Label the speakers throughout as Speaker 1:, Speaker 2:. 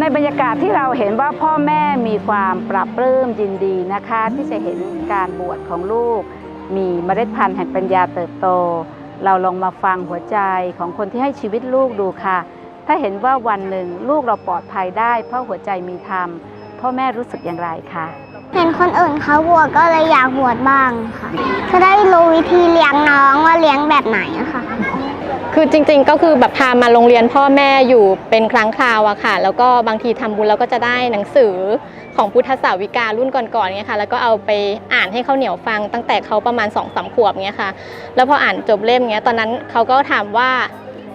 Speaker 1: ในบรรยากาศที่เราเห็นว่าพ่อแม่มีความปรับปลื้มยินดีนะคะ ที่จะเห็นการบวชของลูก มีเมล็ดพันธุ์แห่งปัญญาเติบโต เราลองมาฟังหัวใจของคนที่ให้ชีวิตลูกดูค่ะ ถ้าเห็นว่าวันหนึ่งลูกเราปลอดภัยได้ เพราะหัวใจมีธรรมพ่อแม่รู้สึกอย่างไรคะ
Speaker 2: เห็นคนอื่นเขาบวชก็เลยอยากบวชบ้างค่ะจะได้รู้วิธีเลี้ยงน้องว่าเลี้ยงแบบไหนอะค่ะ
Speaker 3: คือจริง ๆ ก็คือแบบพามาโรงเรียนพ่อแม่อยู่เป็นครั้งคราวอะค่ะ แล้วก็บางทีทำบุญเราก็จะได้หนังสือของพุทธสาวิการุ่นก่อนๆเงี้ยค่ะ แล้วก็เอาไปอ่านให้เขาเหนียวฟังตั้งแต่เขาประมาณ2อสขวบเงี้ยค่ะ แล้วพออ่านจบเล่มเงี้ยตอนนั้นเขาก็ถามว่า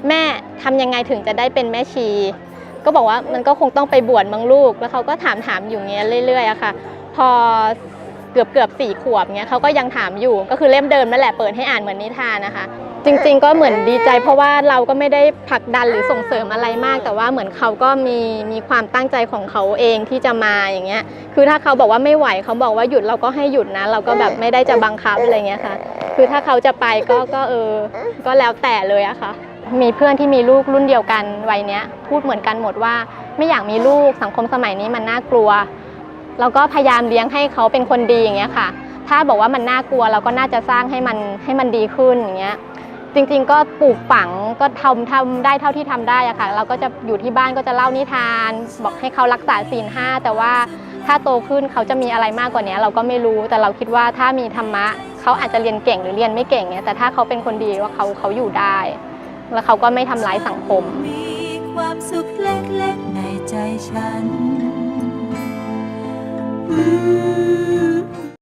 Speaker 3: แม่ทำยังไงถึงจะได้เป็นแม่ชี ก็บอกว่ามันก็คงต้องไปบวชมั้งลูก แล้วเขาก็ถามถามอยู่เงี้ยเรื่อยๆอะค่ะ พอเกือบเกือบสี่ขวบเงี้ยเขาก็ยังถามอยู่ก็คือเล่มเดิมนั่นแหละเปิดให้อ่านเหมือนนิทานนะคะ จริงๆก็เหมือนดีใจ เพราะว่าเราก็ไม่ได้ผลักดันหรือส่งเสริมอะไรมาก แต่ว่าเหมือนเขาก็มีมีความตั้งใจของเขาเองที่จะมาอย่างเงี้ย คือถ้าเขาบอกว่าไม่ไหวเขาบอกว่าหยุดเราก็ให้หยุดนะ เราก็แบบไม่ได้จะบังคับอะไรเงี้ยค่ะ คือถ้าเขาจะไปก็ก็เออ ก็แล้วแต่เลยอะค่ะ มีเพื่อนที่มีลูกรุ่นเดียวกันวัยเนี้ย พูดเหมือนกันหมดว่าไม่อยากมีลูกสังคมสมัยนี้มันน่ากลัวเราก็พยายามเลี้ยงให้เขาเป็นคนดีอย่างเงี้ยค่ะ ถ้าบอกว่ามันน่ากลัวเราก็น่าจะสร้างให้มันให้มันดีขึ้นอย่างเงี้ย จริงๆก็ปลูกฝังก็ทำทำได้เท่าที่ทำได้อะค่ะ เราก็จะอยู่ที่บ้านก็จะเล่านิทาน บอกให้เขารักษาศีลห้าแต่ว่าถ้าโตขึ้นเขาจะมีอะไรมากกว่านี้ เราก็ไม่รู้แต่เราคิดว่าถ้ามีธรรมะเขาอาจจะเรียนเก่งหรือเรียนไม่เก่งเนี่ยแต่ถ้าเขาเป็นคนดีว่าเขาเขาอยู่ได้ แล้วเขาก็ไม่ทำร้ายสังคม
Speaker 4: มีความสุขเล็กๆในใจฉันอืม